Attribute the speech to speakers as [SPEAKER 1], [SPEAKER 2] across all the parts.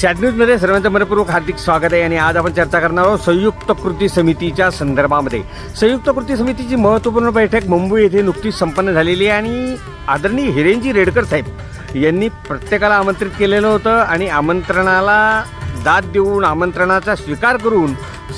[SPEAKER 1] Sad न्यूजमध्ये सर्वांचं मनपूर्वक हार्दिक स्वागत आहे आणि आज आपण चर्चा करणार आहोत संयुक्त कृती समितीच्या संदर्भामध्ये. संयुक्त कृती समितीची महत्त्वपूर्ण बैठक मुंबई येथे नुकतीच संपन्न झालेली आहे आणि आदरणीय हिरेनजी रेडकर साहेब यांनी प्रत्येकाला आमंत्रित केलेलं होतं आणि आमंत्रणाला दाद देऊन आमंत्रणाचा स्वीकार करून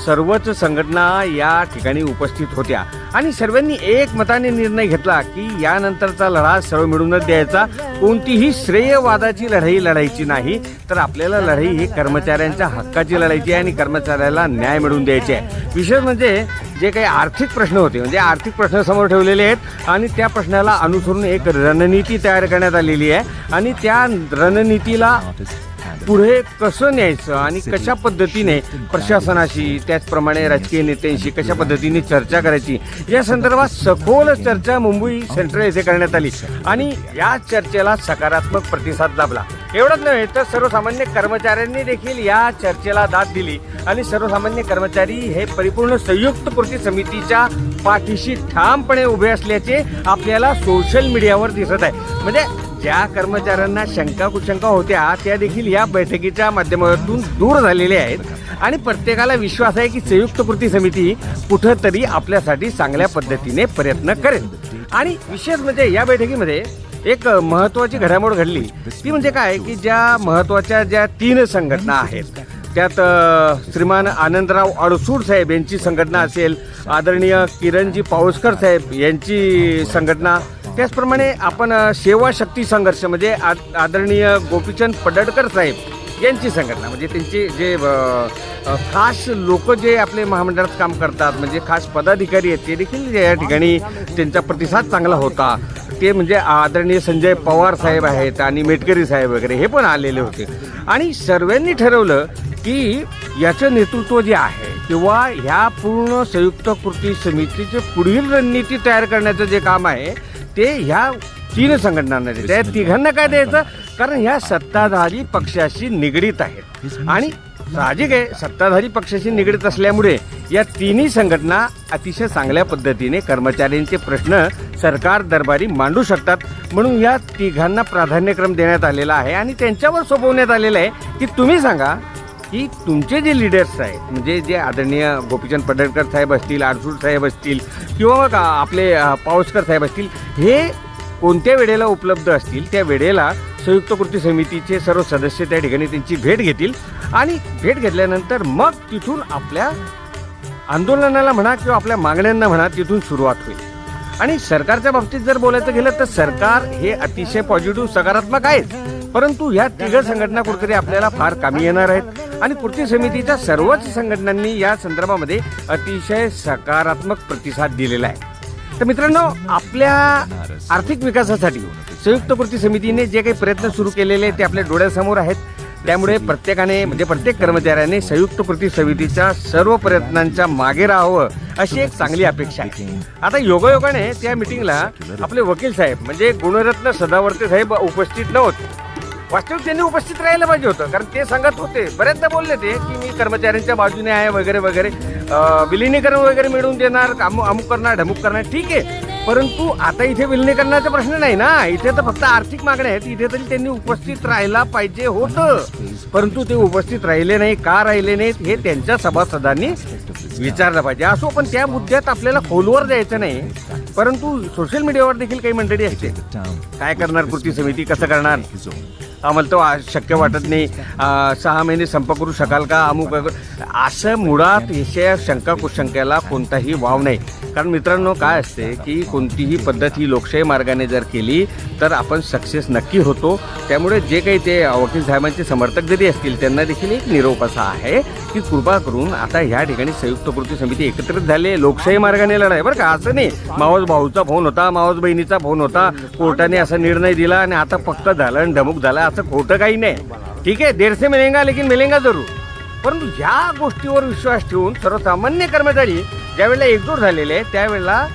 [SPEAKER 1] सर्वच संघटना या ठिकाणी उपस्थित होत्या. आणि सर्वांनी एक मताने निर्णय घेतला की यानंतरचा लढा सर्व मिळूनच द्यायचा. कोणतीही श्रेयवादाची लढाई लढायची नाही. तर आपल्याला लढाई ही कर्मचाऱ्यांच्या हक्काची लढायची आहे आणि कर्मचाऱ्याला न्याय मिळवून द्यायची आहे. विशेष म्हणजे जे काही आर्थिक प्रश्न होते म्हणजे आर्थिक प्रश्न समोर ठेवलेले आहेत आणि त्या प्रश्नाला अनुसरून एक रणनीती तयार करण्यात आलेली आहे. आणि त्या रणनीतीला पुढे कसं न्यायचं आणि कशा पद्धतीने प्रशासनाशी त्याचप्रमाणे राजकीय नेत्यांशी कशा पद्धतीने चर्चा करायची? या संदर्भात सखोल चर्चा मुंबई सेंट्रल येथे करण्यात आली. आणि या चर्चेला सकारात्मक प्रतिसाद लाभला. एवढंच नव्हे तर सर्वसामान्य कर्मचाऱ्यांनी देखील या चर्चेला दाद दिली. आणि सर्वसामान्य कर्मचारी हे परिपूर्ण संयुक्त कृती समितीच्या पाठीशी ठामपणे उभे असल्याचे आपल्याला सोशल मीडियावर दिसत आहे. म्हणजे ज्या कर्मचाऱ्यांना शंका कुशंका होत्या त्या देखील या बैठकीच्या माध्यमातून दूर झालेल्या आहेत. आणि प्रत्येकाला विश्वास आहे की संयुक्त कृती समिती कुठंतरी आपल्यासाठी चांगल्या पद्धतीने प्रयत्न करेल. आणि विशेष म्हणजे या बैठकीमध्ये एक महत्वाची घडामोड घडली. ती म्हणजे काय? की ज्या महत्त्वाच्या ज्या तीन संघटना आहेत त्यात श्रीमान आनंदराव अडसूड साहेब यांची संघटना असेल आदरणीय किरणजी पाऊसकर साहेब यांची संघटना त्याचप्रमाणे आपण सेवा शक्ती संघर्ष म्हणजे आ- आदरणीय गोपीचंद पडडकर साहेब यांची संघटना म्हणजे त्यांचे जे खास लोक जे आपले महामंडळात काम करतात म्हणजे खास पदाधिकारी आहेत ते देखील या ठिकाणी त्यांचा प्रतिसाद चांगला होता. ते म्हणजे आदरणीय संजय पवार साहेब आहेत आणि मेटकरी साहेब वगैरे हे पण आलेले होते. आणि सर्वांनी ठरवलं की याचं नेतृत्व जे आहे किंवा ह्या पूर्ण संयुक्त कृती समितीचे पुढील रणनीती तयार करण्याचं जे काम आहे ते ह्या तीन संघटनांना त्या तिघांना काय द्यायचं? कारण ह्या सत्ताधारी पक्षाशी निगडीत आहेत. आणि साहजिक आहे सत्ताधारी पक्षाशी निगडीत असल्यामुळे या तिन्ही संघटना अतिशय चांगल्या पद्धतीने कर्मचाऱ्यांचे प्रश्न सरकार दरबारी मांडू शकतात. म्हणून या तिघांना प्राधान्यक्रम देण्यात आलेला आहे आणि त्यांच्यावर सोपवण्यात आलेलं आहे. की तुम्ही सांगा की तुमचे जे लिडर्स आहेत म्हणजे जे आदरणीय गोपीचंद पडळकर साहेब असतील आरसूड साहेब असतील किंवा आपले अ, पावसकर साहेब असतील हे कोणत्या वेळेला उपलब्ध असतील त्या वेळेला संयुक्त कृती समितीचे सर्व सदस्य त्या ठिकाणी त्यांची भेट घेतील. आणि भेट घेतल्यानंतर मग तिथून आपल्या आंदोलनाला म्हणा किंवा आपल्या मागण्यांना म्हणा तिथून सुरुवात होईल. आणि सरकारच्या बाबतीत जर बोलायचं गेलं तर सरकार हे अतिशय पॉझिटिव्ह सकारात्मक आहेत. परंतु ह्या तिघ संघटना कुठेतरी आपल्याला फार कामी येणार आहेत. आणि कृती समितीच्या सर्वच संघटनांनी या संदर्भामध्ये अतिशय सकारात्मक प्रतिसाद दिलेला आहे. तर मित्रांनो आपल्या आर्थिक विकासासाठी संयुक्त कृती समितीने जे काही प्रयत्न सुरू केलेले ते आपल्या डोळ्यासमोर आहेत. त्यामुळे प्रत्येकाने म्हणजे प्रत्येक कर्मचाऱ्याने संयुक्त कृती समितीच्या सर्व प्रयत्नांच्या मागे राहावं अशी एक चांगली अपेक्षा आहे. आता योगायोगाने त्या मिटिंगला आपले वकील साहेब म्हणजे गुणरत्न सदावर्ते साहेब उपस्थित नव्हते. वास्तविक त्यांनी उपस्थित राहायला पाहिजे होतं. कारण ते सांगत होते बऱ्याचदा बोलले ते की मी कर्मचाऱ्यांच्या बाजूने आहे वगैरे वगैरे. विलिनीकरण वगैरे मिळवून देणार अमु अमुक करणार ढमुक करणार ठीक आहे. परंतु आता इथे विलिनीकरणाचा प्रश्न नाही ना. इथे तर फक्त आर्थिक मागण्या आहेत. इथे तरी त्यांनी उपस्थित राहायला पाहिजे होतं. परंतु ते उपस्थित राहिले नाही का राहिले नाहीत हे त्यांच्या सभासदांनी विचारलं पाहिजे. असो पण त्या मुद्द्यात आपल्याला खोलवर जायचं नाही. परंतु सोशल मीडियावर देखील काही मंडळी असते काय करणार कृती समिती? कसं करणार? आम्हाला तो शक्य वाटत नाही. सहा महिने संप करू शकाल का? अमुक असं मुळात याच्या शंका कुशंकेला कोणताही वाव नाही. कारण मित्रांनो काय असते की कोणतीही पद्धत ही लोकशाही मार्गाने जर केली तर आपण सक्सेस नक्की होतो. त्यामुळे जे काही ते वकील साहेबांचे समर्थक जरी असतील त्यांना देखील एक निरोप असा आहे की कृपा करून आता ह्या ठिकाणी संयुक्त कृती समिती एकत्रित झाले लोकशाही मार्गाने लढाय बरं का? असं नाही. मावस भाऊचा फोन होता मावस बहिणीचा फोन होता. कोर्टाने असा निर्णय दिला आणि आता पक्क झालं आणि ढमुक झाला असं खोटं काही नाही. ठीक आहे? देडसे मिलेंगा लेकिन मिलेंगा जरूर. परंतु ह्या गोष्टीवर विश्वास ठेवून सर्वसामान्य कर्मचारी ज्यावेळेला एकजूट झालेले आहे त्यावेळेला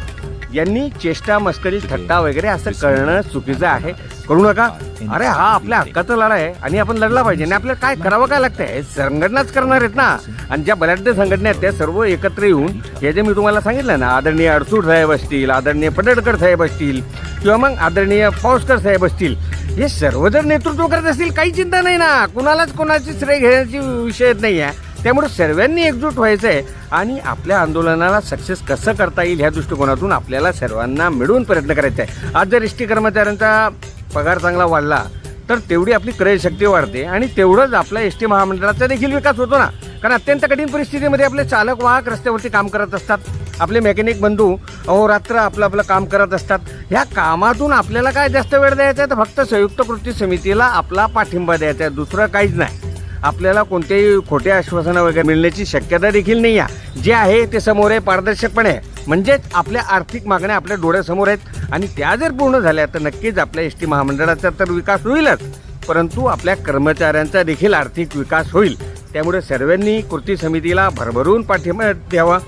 [SPEAKER 1] यांनी चेष्टा मस्करी थट्टा वगैरे असं करणं चुकीचं आहे. करू नका? अरे हा आपल्या हक्काचा लढा आहे आणि आपण लढला पाहिजे आणि आपल्याला काय करावं काय लागतंय? संघटनाच करणार आहेत ना. आणि ज्या बलाढ्य संघटना आहेत त्या सर्व एकत्र येऊन हे जे मी तुम्हाला सांगितलं ना आदरणीय अडसूड साहेब असतील आदरणीय पडळकर साहेब असतील किंवा मग आदरणीय पावसकर साहेब असतील हे सर्व जर नेतृत्व करत असतील काही चिंता नाही ना. कुणालाच कोणाची श्रेय घेण्याची विषय नाही आहे. त्यामुळे सर्वांनी एकजूट व्हायचं आहे आणि आपल्या आंदोलनाला सक्सेस कसं करता येईल ह्या दृष्टिकोनातून आपल्याला सर्वांना मिळून प्रयत्न करायचा आहे. आज जर एस टी कर्मचाऱ्यांचा पगार चांगला वाढला तर तेवढी आपली क्रयशक्ती वाढते आणि तेवढंच आपल्या एस टी महामंडळाचा देखील विकास होतो ना. कारण अत्यंत कठीण परिस्थितीमध्ये आपले चालक वाहक रस्त्यावरती काम करत असतात. आपले मेकॅनिक बंधू अहोरात्र आपलं आपलं काम करत असतात. ह्या कामातून आपल्याला काय जास्त वेळ द्यायचा आहे? तर फक्त संयुक्त कृती समितीला आपला पाठिंबा द्यायचा आहे. दुसरं काहीच नाही. आपल्याला कोणतेही खोट्या आश्वासनं वगैरे मिळण्याची शक्यता देखील नाही आहे. जे आहे ते समोर आहे पारदर्शकपणे आहे. म्हणजेच आपल्या आर्थिक मागण्या आपल्या डोळ्यासमोर आहेत. आणि त्या जर पूर्ण झाल्या तर नक्कीच आपल्या एस टी महामंडळाचा तर विकास होईलच. परंतु आपल्या कर्मचाऱ्यांचा देखील आर्थिक विकास होईल. त्यामुळे सर्वांनी कृती समितीला भरभरून पाठिंबा द्यावा.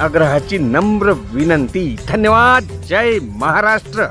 [SPEAKER 1] आग्रहाची नम्र विनंती. धन्यवाद. जय महाराष्ट्र.